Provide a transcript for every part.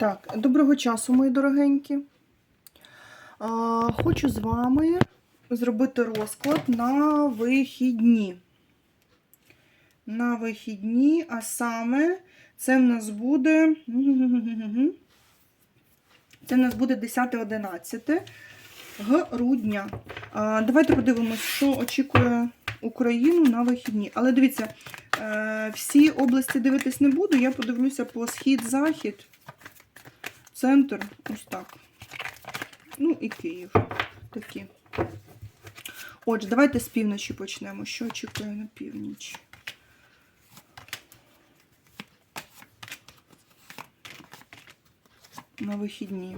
Так, доброго часу, мої дорогенькі. А, хочу з вами зробити розклад на вихідні. На вихідні, а саме це в нас буде. Це в нас буде 10-11 грудня. А, давайте подивимось, що очікує Україну на вихідні. Але дивіться, е, всі області дивитись не буду. Я подивлюся по схід-захід, центр, ось так. Ну і Київ. Такі. Отже, давайте з півночі почнемо. Що очікує на північ? На вихідні.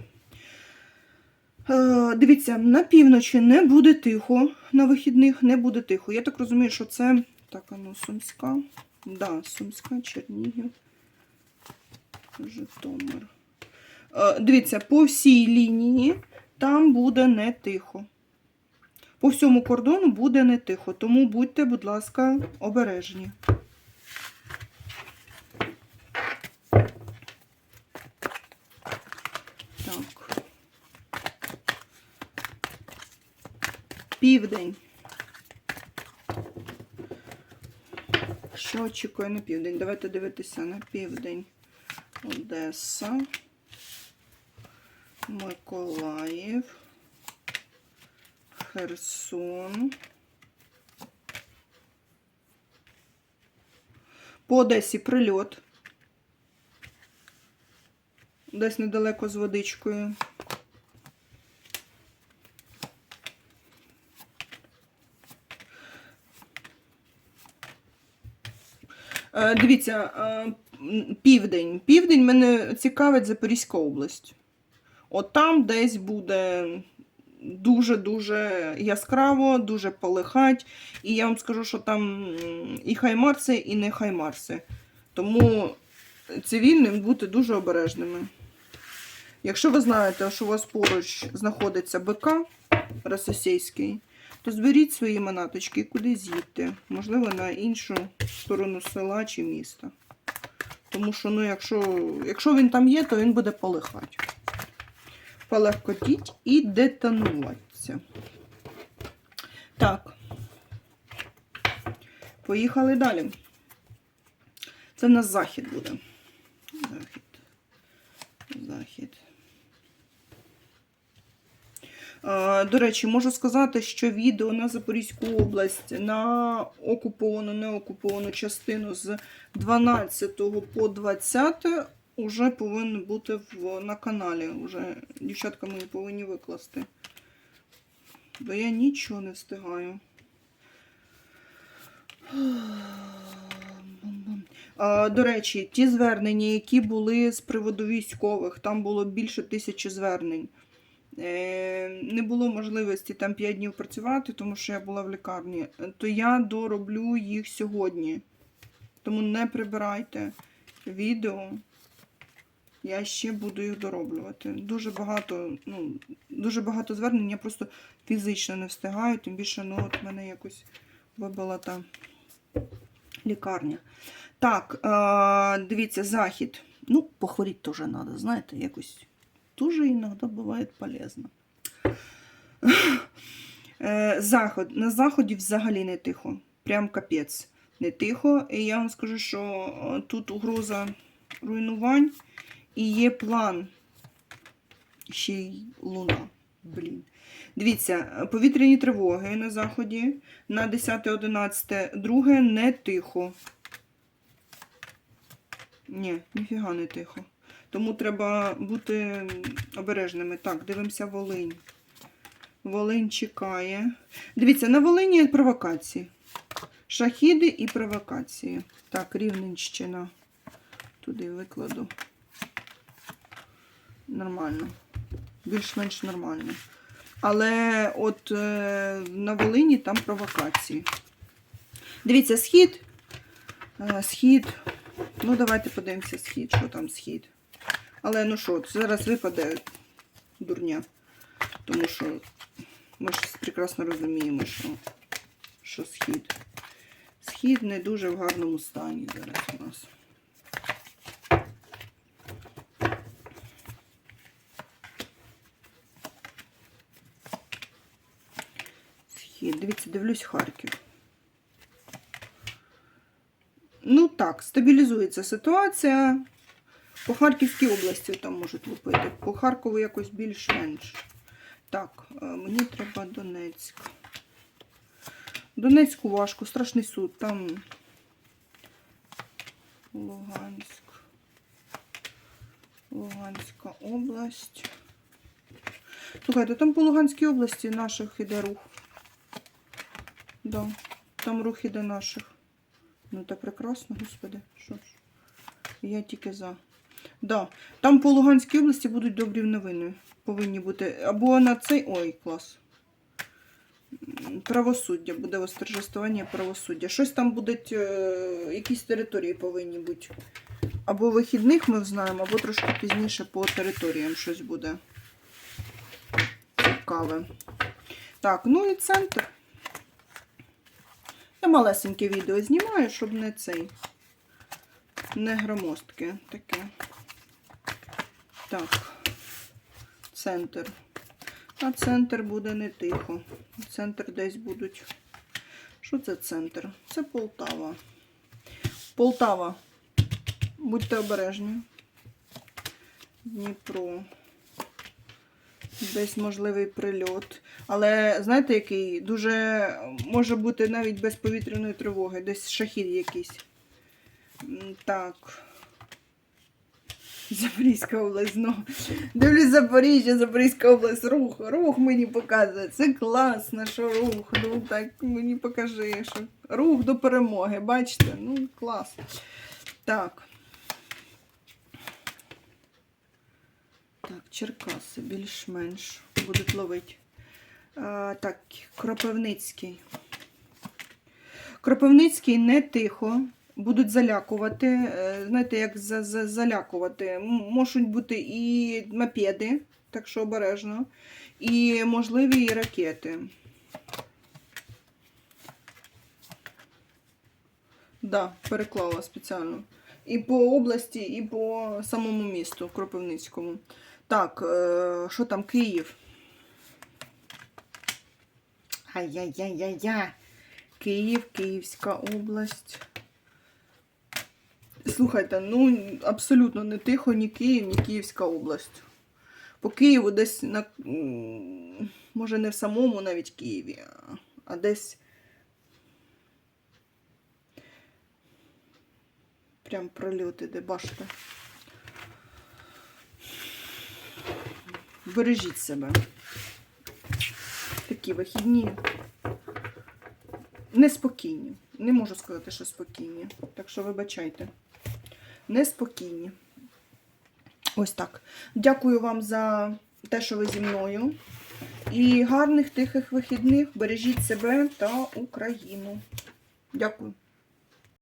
Е, Дивіться, на півночі не буде тихо, на вихідних не буде тихо. Я так розумію, що це. Так, ну, Сумська. Да, Сумська, Чернігів, Житомир. Е, Дивіться, по всій лінії там буде не тихо. По всьому кордону буде не тихо, тому будьте, будь ласка, обережні. Так. Південь. Що очікує на південь? Давайте дивитися на південь. Одеса, Миколаїв, Херсон. По Одесі прильот. Десь недалеко з водичкою. Е, Дивіться, е, південь. Південь мене цікавить Запорізька область. От там десь буде дуже-дуже яскраво, дуже полихать. І я вам скажу, що там і хаймарси, і не хаймарси. Тому цивільним бути дуже обережними. Якщо ви знаєте, що у вас поруч знаходиться БК російський, то зберіть свої манаточки і кудись їдьте. Можливо, на іншу сторону села чи міста. Тому що, ну, якщо, якщо він там є, то він буде полихати. Полегкотіть і детонуватися. Так. Поїхали далі. Це в нас захід буде. Захід. Захід. До речі, можу сказати, що відео на Запорізьку область, на окуповану, неокуповану частину з 12 по 20 вже повинно бути в, на каналі. Уже дівчатка мої повинні викласти. Бо я нічого не встигаю. А, До речі, ті звернення, які були з приводу військових, там було більше тисячі звернень. Е, Не було можливості там 5 днів працювати, тому що я була в лікарні, то я дороблю їх сьогодні. Тому не прибирайте відео. Я ще буду їх дороблювати. Дуже багато, ну, дуже багато звернень, я просто фізично не встигаю, тим більше ну, от мене якось вибила та лікарня. Так, е, дивіться, захід. Ну, похворіть теж треба, знаєте, якось дуже іноді буває полезно. Е, Заход. На заході взагалі не тихо. Прям капець. Не тихо. І я вам скажу, що е, тут угроза руйнувань і є план. Ще й луна. Блін. Дивіться, повітряні тривоги на заході на 10-11, друге не тихо. Ні, ніфіга не тихо. Тому треба бути обережними. Так, дивимося Волинь. Волинь чекає. Дивіться, на Волині провокації. Шахіди і провокації. Так, Рівненщина. Туди викладу. Нормально. Більш-менш нормально. Але от е, на Волині там провокації. Дивіться, схід. Е, схід. Ну, давайте подивимося схід, що там схід. Але ну що, зараз випаде дурня. Тому що ми ж прекрасно розуміємо, що, що схід. Схід не дуже в гарному стані зараз у нас. І дивіться, дивлюсь Харків. Ну так, стабілізується ситуація. По Харківській області там можуть лупити. По Харкову якось більш-менш. Так, е, мені треба Донецьк. Донецьку важко, страшний суд. Там Луганськ. Луганська область. Слухайте, там по Луганській області наших іде рух. Да, там рух іде наших. Ну та прекрасно, господи. Що ж. Я тільки за. Да. Там по Луганській області будуть добрі новини. Повинні бути. Або на цей. Ой, клас. Правосуддя, буде восторжествування правосуддя. Щось там будуть, е, якісь території повинні бути. Або вихідних ми знаємо, або трошки пізніше по територіям щось буде цікаве. Так, ну і центр. Я малесеньке відео знімаю, щоб не цей. Не громоздке таке. Так. Центр. А центр буде не тихо. Центр десь будуть. Що це центр? Це Полтава. Полтава. Будьте обережні. Дніпро. Десь можливий прильот. Але знаєте, який? Дуже може бути навіть без повітряної тривоги. Десь шахід якийсь. Так. Запорізька область знову. Дивлюсь Запоріжжя, Запорізька область, рух. Рух мені показує. Це класно, що рух. Ну так мені покажи, що рух до перемоги. Бачите? Ну, клас. Так. Так, Черкаси більш-менш будуть ловити. А, так, Кропивницький. Кропивницький не тихо. Будуть залякувати. е, Знаєте, як за, за, залякувати. Можуть бути і мопеди, так що обережно, і можливі і ракети. Да, переклала спеціально. І по області, і по самому місту Кропивницькому. Так, е, що там, Київ? Ай-яй-яй-яй-яй. Київ, Київська область. Слухайте, ну абсолютно не тихо ні Київ, ні Київська область. По Києву десь на. Може, не в самому навіть Києві, а- десь. Прям прольоти, де бачите. Бережіть себе. Такі вихідні. Неспокійні. Не можу сказати, що спокійні. Так що вибачайте. Неспокійні. Ось так. Дякую вам за те, що ви зі мною. І гарних тихих вихідних. Бережіть себе та Україну. Дякую.